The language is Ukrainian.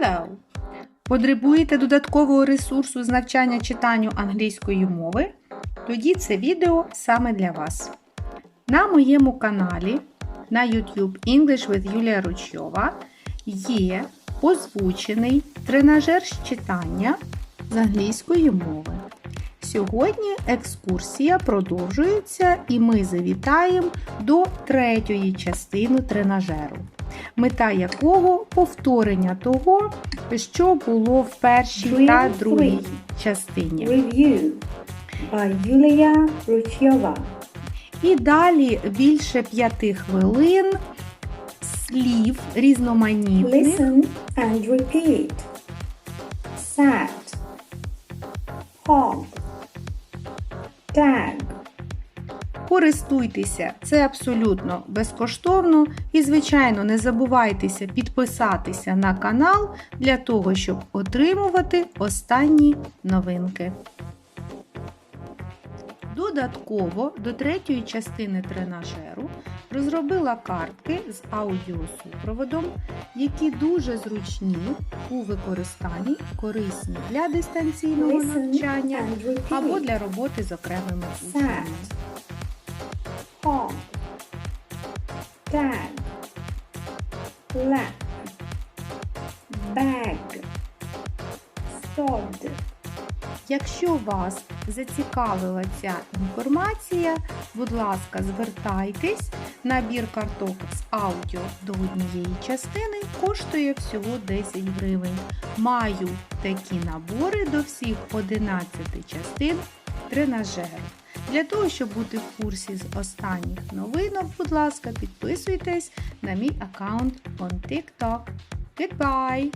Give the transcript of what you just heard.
Hello! Потребуєте додаткового ресурсу з навчання читанню англійської мови? Тоді це відео саме для вас. На моєму каналі на YouTube English with Юлія Ручьова є озвучений тренажер з читання з англійської мови. Сьогодні екскурсія продовжується і ми завітаємо до третьої частини тренажеру, мета якого повторення того, що було в першій та другій частині. Review by Yulia Ruchova. І далі більше п'яти хвилин слів різноманітних. Listen and repeat. Sad. Hog. Tag. Користуйтеся, це абсолютно безкоштовно. І, звичайно, не забувайтеся підписатися на канал для того, щоб отримувати останні новинки. Додатково до третьої частини тренажеру розробила картки з аудіосупроводом, які дуже зручні у використанні, корисні для дистанційного навчання або для роботи з окремими учнями. Bag. Sod. Якщо вас зацікавила ця інформація, будь ласка, звертайтесь. Набір карток з аудіо до однієї частини коштує всього 10 гривень. Маю такі набори до всіх 11 частин тренажеру. Для того, щоб бути в курсі з останніх новинок, будь ласка, підписуйтесь на мій аккаунт on TikTok. Goodbye!